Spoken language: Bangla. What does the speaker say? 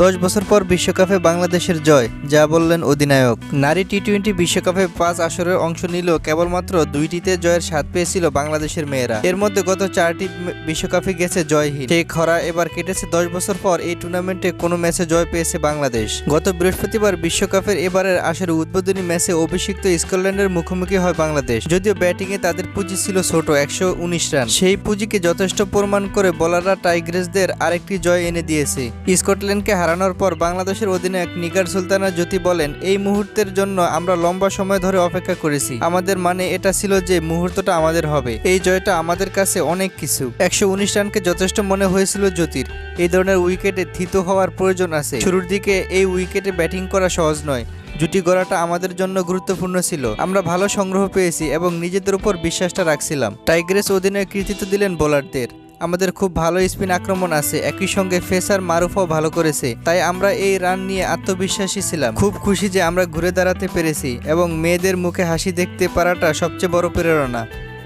দশ বছর পর বিশ্বকাপে বাংলাদেশের জয়, যা বললেন অধিনায়ক। নারী টি টোয়েন্টি বিশ্বকাপে পাঁচ আসরের অংশ নিলেও কেবলমাত্র দুইটিতে জয়ের স্বাদ পেয়েছিল বাংলাদেশের মেয়েরা। এর মধ্যে গত চারটি বিশ্বকাপে গেছে জয়হীন। সেই খরা এবার কেটেছে দশ বছর পর এই টুর্নামেন্টে কোনো ম্যাচে জয় পেয়েছে বাংলাদেশ। গত বৃহস্পতিবার বিশ্বকাপের এবারের আসরের উদ্বোধনী ম্যাচে অভিষিক্ত স্কটল্যান্ডের মুখোমুখি হয় বাংলাদেশ। যদিও ব্যাটিংয়ে তাদের পুঁজি ছিল ছোট, একশো উনিশ রান। সেই পুঁজিকে যথেষ্ট প্রমাণ করে বোলাররা টাইগ্রেসদের আরেকটি জয় এনে দিয়েছে। স্কটল্যান্ডকে হারানোর পর বাংলাদেশের অধিনায়ক নিগার সুলতানা জ্যোতি বলেন, এই মুহূর্তের জন্য আমরা লম্বা সময় ধরে অপেক্ষা করেছি। আমাদের মানে এটা ছিল যে মুহূর্তটা আমাদের হবে। এই জয়টা আমাদের কাছে অনেক কিছু। একশো উনিশ রানকে যথেষ্ট মনে হয়েছিল জ্যোতির। এই ধরনের উইকেটে থিত হওয়ার প্রয়োজন আছে। শুরুর দিকে এই উইকেটে ব্যাটিং করা সহজ নয়। জুটি গড়াটা আমাদের জন্য গুরুত্বপূর্ণ ছিল। আমরা ভালো সংগ্রহ পেয়েছি এবং নিজেদের উপর বিশ্বাসটা রাখছিলাম। টাইগ্রেস অধিনায়ক কৃতিত্ব দিলেন বোলারদের। আমাদের খুব ভালো স্পিন আক্রমণ আছে, একই সঙ্গে ফেসার মারুফও ভালো করেছে। তাই আমরা এই রান নিয়ে আত্মবিশ্বাসী ছিলাম। খুব খুশি যে আমরা ঘুরে দাঁড়াতে পেরেছি এবং মেয়েদের মুখে হাসি দেখতে পারাটা সবচেয়ে বড় প্রেরণা।